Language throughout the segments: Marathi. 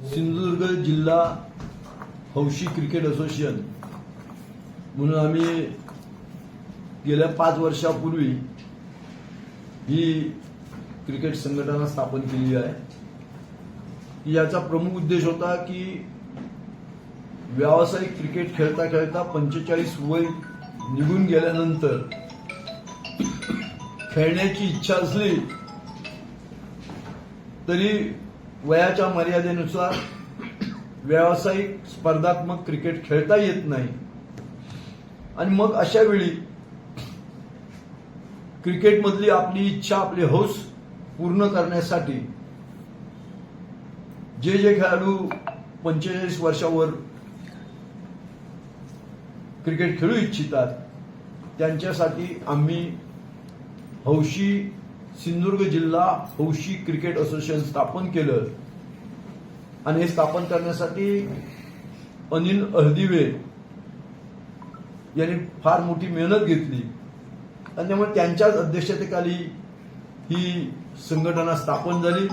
सिंधुदुर्ग जिल्हा हौशी क्रिकेट असोसिएशन. म्हणून आम्ही गेल्या पाच वर्षापूर्वी ही क्रिकेट संघटना स्थापन केली आहे. याचा प्रमुख उद्देश होता की व्यावसायिक क्रिकेट खेळता खेळता पंचेचाळीस वय निघून गेल्यानंतर खेळण्याची इच्छा असली तरी वयाच्या मर्यादेनुसार व्यावसायिक स्पर्धात्मक क्रिकेट खेळता येत नाही. आणि मग अशा वेळी क्रिकेटमधली आपली इच्छा आपली हौस पूर्ण करण्यासाठी जे जे खेळाडू पंचेचाळीस वर्षावर क्रिकेट खेळू इच्छितात त्यांच्यासाठी आम्ही हौशी सिंधुदुर्ग जिल्हा हौशी क्रिकेट असोसिएशन स्थापन केलं. आणि हे स्थापन करण्यासाठी अनिल अहदिवे यांनी फार मोठी मेहनत घेतली. आणि त्यामुळे त्यांच्याच अध्यक्षतेखाली ही संघटना स्थापन झाली.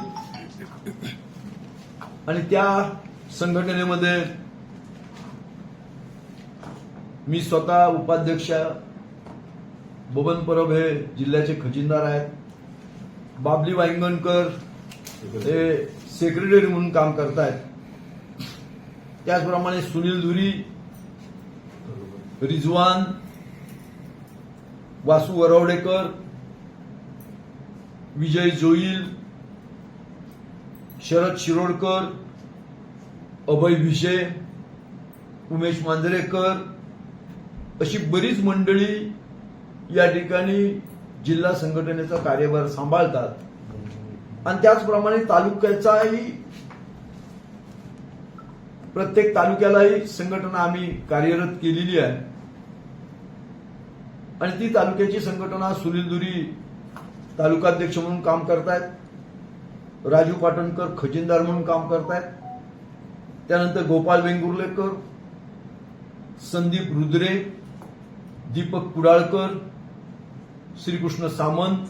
आणि त्या संघटनेमध्ये मी स्वतः उपाध्यक्ष बबन परब हे जिल्ह्याचे खजिनदार आहेत. बाबली वाईंगणकर हे सेक्रेटरी म्हणून काम करतायत. त्याचप्रमाणे सुनील धुरी रिजवान वासू वरवडेकर विजय जोईल शरद शिरोडकर अभय भिशे उमेश मांजरेकर अशी बरीच मंडळी या ठिकाणी जिल्हा संघटनेचा कार्यभार सांभाळतात. आणि त्याचप्रमाणे तालुक्याचाही प्रत्येक तालुक्यालाही संघटना आम्ही कार्यरत केलेली आहे. आणि ती तालुक्याची संघटना सुनील दुरी तालुकाध्यक्ष म्हणून काम करतायत. राजू पाटणकर खजिनदार म्हणून काम करतायत. त्यानंतर गोपाल वेंगुर्लेकर संदीप रुद्रे दीपक कुडाळकर श्रीकृष्ण सामंत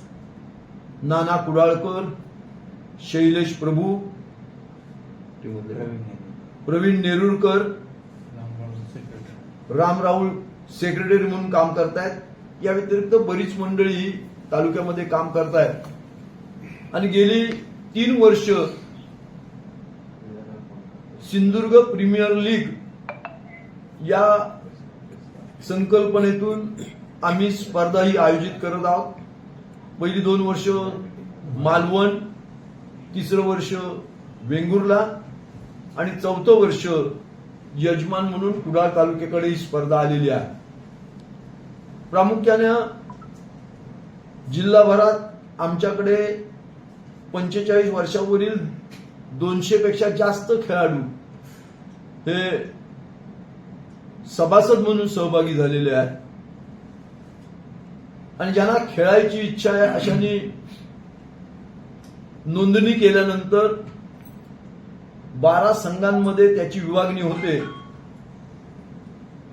नाना कुडाळकर शैलेश प्रभू प्रवीण नेरुरकर राम राहुल सेक्रेटरी म्हणून काम करतायत. या व्यतिरिक्त बरीच मंडळी तालुक्यामध्ये काम करतायत. आणि गेली तीन वर्ष सिंधुदुर्ग प्रीमियर लीग या संकल्पनेतून आम्ही स्पर्धा ही आयोजित करत आहोत. पहिली दोन वर्ष मालवण तिसरं वर्ष वेंगुर्ला आणि चौथं वर्ष यजमान म्हणून कुडाळ तालुक्याकडे ही स्पर्धा आलेली आहे. प्रामुख्यानं जिल्हाभरात आमच्याकडे पंचेचाळीस वर्षावरील दोनशे पेक्षा जास्त खेळाडू हे सभासद म्हणून सहभागी झालेले आहेत. आणि ज्यांना खेळायची इच्छा आहे अशांनी नोंदणी केल्यानंतर बारा संघांमध्ये त्याची विभागणी होते.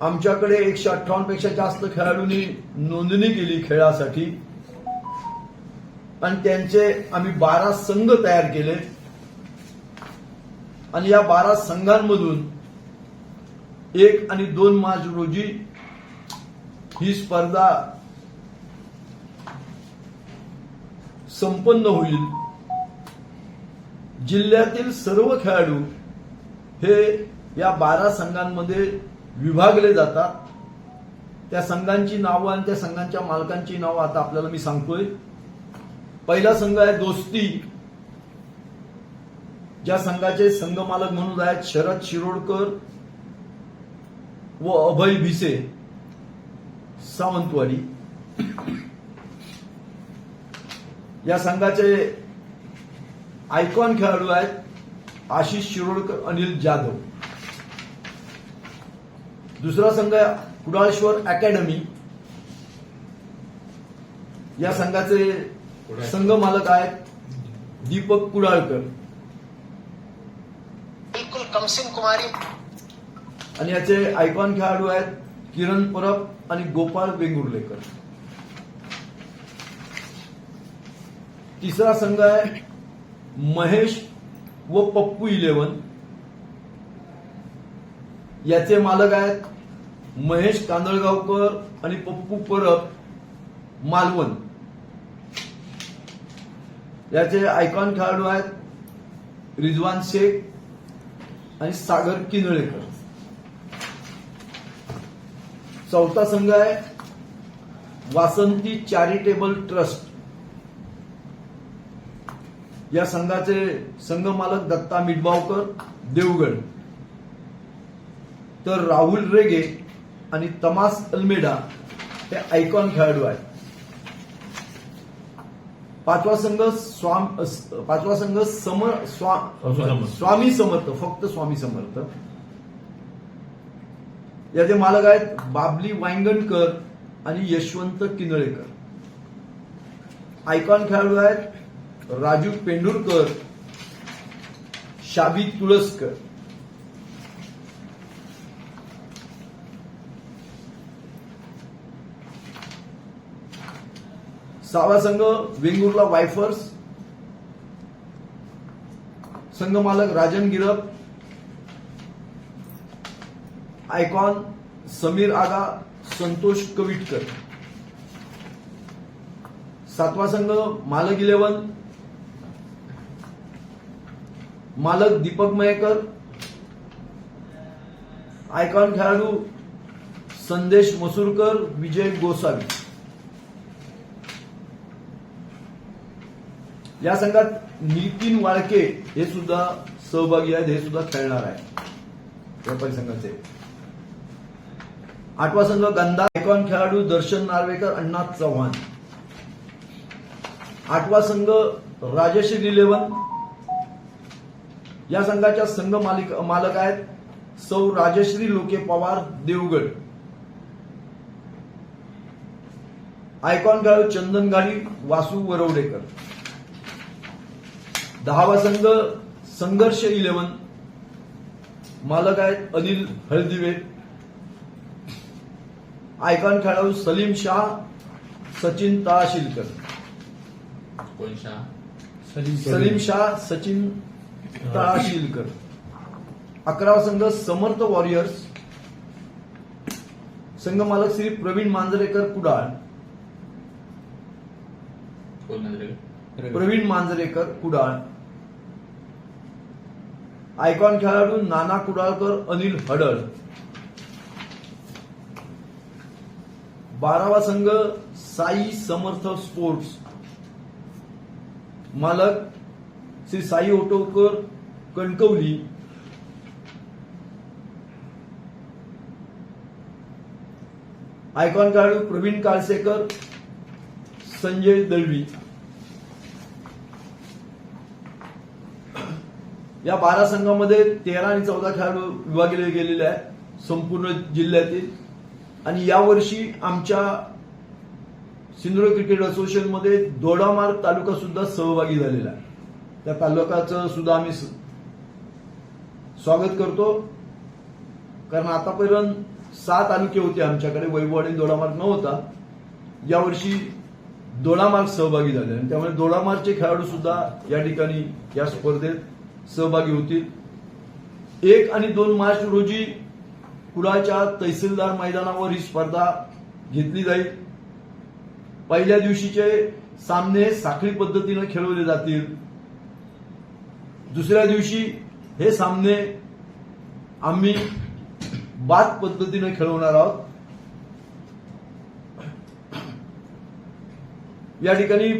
आमच्याकडे एकशे अठ्ठावन्नपेक्षा जास्त खेळाडूंनी नोंदणी केली खेळासाठी. आणि त्यांचे आम्ही बारा संघ तयार केले. आणि या बारा संघांमधून एक आणि दोन मार्च रोजी ही स्पर्धा संपन्न होईल. जिल्ह्यातील सर्व खेळाडू हे या बारा संघांमध्ये विभागले जातात. त्या संघांची नावं आणि त्या संघांच्या मालकांची नावं आता आपल्याला मी सांगतोय. पहिला संघ आहे दोस्ती. ज्या संघाचे संघ मालक म्हणून आहेत शरद शिरोडकर व अभय भिसे सावंतवाडी. या संघाचे आयकॉन खेळाडू आहेत आशिष शिरोडकर अनिल जाधव. दुसरा संघ कुडाळेश्वर अकॅडमी. या संघाचे संघ मालक आहेत दीपक कुडाळकर. बिल्कुल कमसिन कुमारी. आणि याचे आयकॉन खेळाडू आहेत किरण परब आणि गोपाळ वेंगुर्लेकर. तिसरा संघ आहे महेश व पप्पू इलेवन याचे मालक आहेत महेश कांदळगावकर आणि पप्पू परब मालवण. याचे आयकॉन खेळाडू आहेत रिजवान शेख आणि सागर किनळेकर. चौथा संघ आहे वासंती चॅरिटेबल ट्रस्ट. या संघाचे संघ मालक दत्ता मिटबावकर देवगड. तर राहुल रेगे आणि तमास अल्मेडा हे आयकॉन खेळाडू आहेत. पाचवा संघ स्वाम पाचवा संघ समर स्वा स्वामी समर्थ. फक्त स्वामी समर्थ. याचे मालक आहेत बाबली वांगणकर आणि यशवंत किनळेकर. आयकॉन खेळाडू आहेत राजू पेंडुरकर शाबी तुळसकर. सहावा संघ वेंगुर्ला वायफर्स. संघ मालक राजन गिरप. आयकॉन समीर आगा संतोष कविटकर. सातवा संघ मालक इलेवन मालक दीपक मयेकर आयकॉन खेळाडू संदेश मसूरकर विजय गोसावी. या संघात नितीन वाळके हे सुद्धा सहभागी आहेत हे सुद्धा खेळणार आहे व्यापारी संघाचे आठवा संघ गंधा आयकॉन खेळाडू दर्शन नार्वेकर अण्णा चव्हाण. आठवा संघ राजश्री इलेव्हन या संघाच्या संघ मालिक मालक आहेत सौ राजश्री लोके पवार देवगड. आयकॉन खेळाडू चंदन गाडी वासू वरवडेकर. दहावा संघ संघर्ष इलेव्हन. मालक आहेत अनिल हळदिवे. आयकॉन खेळाडू सलीम शाह सचिन तळाशिलकर कोण शाह? सलीम. शाह सचिन तळाशिलकर अकरावा संघ समर्थ वॉरियर्स. संघ मालक श्री प्रवीण मांजरेकर कुडाळ. प्रवीण मांजरेकर कुडाळ. आयकॉन खेळाडू नाना कुडाळकर अनिल हडळ. बारावा संघ साई समर्थ स्पोर्ट्स. मालक श्री साई ओटोकर कणकवली. आयकॉन खेळाडू प्रवीण काळसेकर संजय दळवी. या बारा संघामध्ये तेरा आणि चौदा खेळाडू विभागले गेलेले आहेत संपूर्ण जिल्ह्यातील. आणि यावर्षी आमच्या सिंधुदुर्ग क्रिकेट असोसिएशनमध्ये दोडामार्ग तालुका सुद्धा सहभागी झालेला आहे. त्या तालुक्याचं सुद्धा आम्ही स्वागत करतो. कारण आतापर्यंत सहा तालुके होते आमच्याकडे. वैभव आणि दोडामार्ग नव्हता. यावर्षी दोडामार्ग सहभागी झाले. आणि त्यामुळे दोडामार्गचे खेळाडू सुद्धा या ठिकाणी या स्पर्धेत सहभागी होतील. एक आणि दोन मार्च रोजी कुडाच्या तहसीलदार मैदानावर ही स्पर्धा घेतली जाईल. पहिल्या दिवशीचे सामने साखळी पद्धतीनं खेळवले जातील. दुसऱ्या दिवशी हे सामने आम्ही बाद पद्धतीने खेळवणार आहोत. या ठिकाणी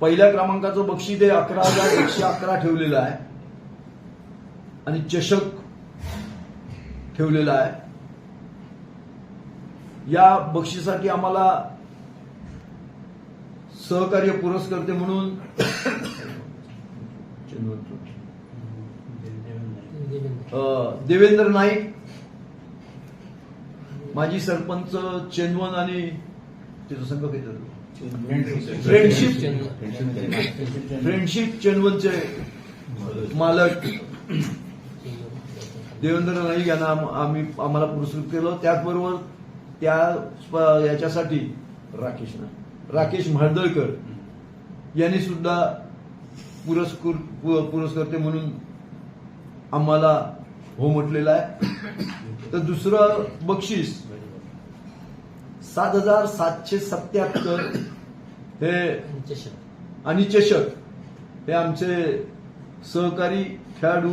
पहिल्या क्रमांकाचं बक्षीस हे अकरा हजार एकशे अकरा ठेवलेलं आहे. आणि चषक ठेवलेला आहे. या बक्षीसाठी आम्हाला सहकार्य पुरस्कर्ते म्हणून अं, देवेंद्र नाईक. माजी सरपंच चेनवन आणि त्याचं संघ काही फ्रेंडशिप फ्रेंडशिप चेनवनचे मालक. देवेंद्र नाईक यांना आम- आम्ही आम्हाला पुरस्कृत केलं. त्याचबरोबर त्या याच्यासाठी राकेश राकेश म्हाळदळकर यांनी सुद्धा पुरस्कृत पुरस्कर्ते म्हणून आम्हाला हो म्हटलेलं आहे. तर दुसरं बक्षीस सात हजार सातशे सत्याहत्तर हे आणि चषक हे आमचे सहकारी खेळाडू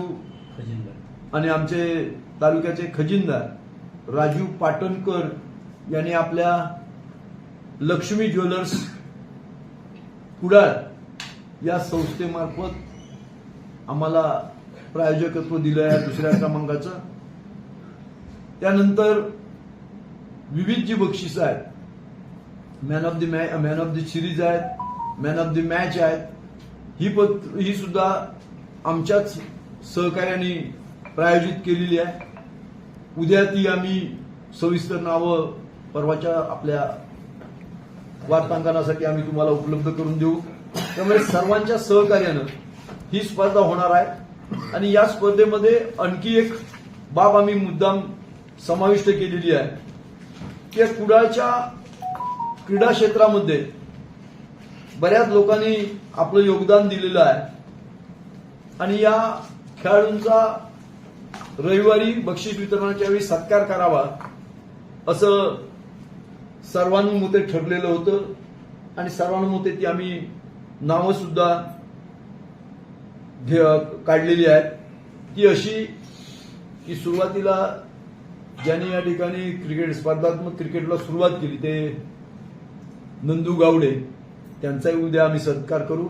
आणि आमचे तालुक्याचे खजिनदार राजू पाटणकर यांनी आपल्या लक्ष्मी ज्वेलर्स कुडाळ या संस्थेमार्फत आम्हाला प्रायोजकत्व दिलं आहे दुसऱ्या क्रमांकाचं. त्यानंतर विविध जी बक्षीस आहेत man of the man of the series आहेत मॅन ऑफ द मॅच आहेत ही पत्र ही सुद्धा आमच्याच सहकार्याने प्रायोजित केलेली आहे. उद्या ती आम्ही सविस्तर नावं परवाच्या आपल्या वार्तांकनासाठी आम्ही तुम्हाला उपलब्ध करून देऊ. त्यामुळे सर्वांच्या सहकार्यानं ही स्पर्धा होणार आहे. आणि या स्पर्धेमध्ये आणखी एक बाब आम्ही मुद्दाम समाविष्ट केलेली आहे. की कुडाळच्या क्रीडा क्षेत्रामध्ये बऱ्याच लोकांनी आपलं योगदान दिलेलं आहे. आणि या खेळाडूंचा रविवारी बक्षीस वितरणाच्या वेळी सत्कार करावा असं सर्वानुमते ठरलेलं होतं. आणि सर्वानुमते ती आम्ही नावं सुद्धा घे- काढलेली आहेत. ती अशी की सुरुवातीला ज्यांनी या ठिकाणी क्रिकेट स्पर्धात्मक क्रिकेटला सुरुवात केली ते नंदू गावडे त्यांचाही उद्या आम्ही सत्कार करू.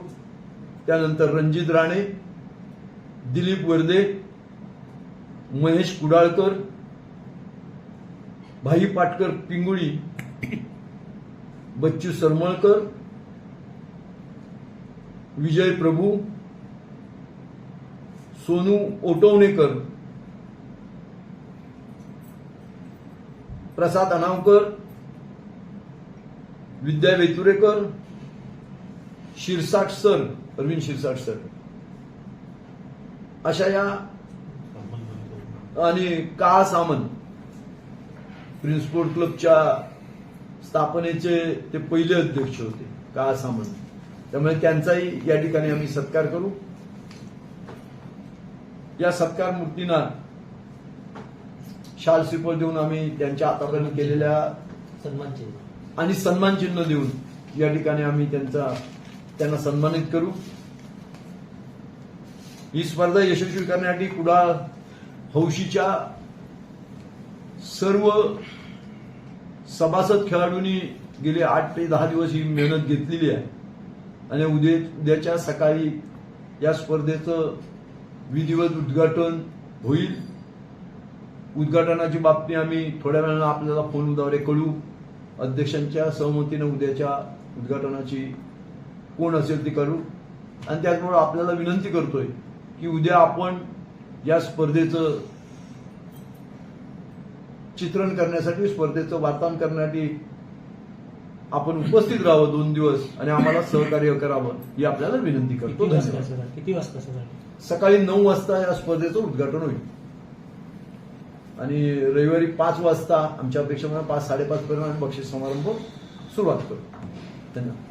त्यानंतर रणजित राणे दिलीप वर्दे महेश कुडाळकर भाई पाटकर पिंगुळी बच्चू सरमळकर विजय प्रभू सोनू ओटवणेकर प्रसाद अनावकर विद्या वेतुरेकर शिरसाट सर अरविंद शिरसाट सर. अशा या आणि का सामंत प्रिन्सपोर्ट क्लबच्या स्थापनेचे ते पहिले अध्यक्ष होते का सामंत. त्यामुळे त्यांचाही या ठिकाणी आम्ही सत्कार करू. या सत्कार मूर्तींना शाल श्रीफळ देऊन आम्ही त्यांच्या आतापर्यंत केलेल्या सन्मान चिन्ह. आणि सन्मान चिन्ह देऊन या ठिकाणी आम्ही त्यांचा त्यांना सन्मानित करू. ही स्पर्धा यशस्वी करण्यासाठी कुडाळ हौशीच्या सर्व सभासद खेळाडूंनी गेले आठ ते दहा दिवस ही मेहनत घेतलेली आहे. आणि उद्या उद्याच्या सकाळी या स्पर्धेचं विधिवत उद्घाटन होईल. उद्घाटनाची बातमी आम्ही थोड्या वेळानं आपल्याला फोनद्वारे कळू. अध्यक्षांच्या सहमतीनं उद्याच्या उद्घाटनाची कोण असेल ती करू. आणि त्याचबरोबर आपल्याला विनंती करतोय की उद्या आपण या स्पर्धेचं चित्रण करण्यासाठी स्पर्धेचं वार्तांकन करण्यासाठी आपण उपस्थित राहावं दोन दिवस आणि आम्हाला सहकार्य करावं ही आपल्याला विनंती करतो. किती वाजता धन्यवाद. किती वाजता? सकाळी नऊ वाजता या स्पर्धेचं उद्घाटन होईल. आणि रविवारी पाच वाजता आमच्या अपेक्षेप्रमाणे पाच साडेपाच पर्यंत आम्ही बक्षीस समारंभ सुरुवात करू. धन्यवाद.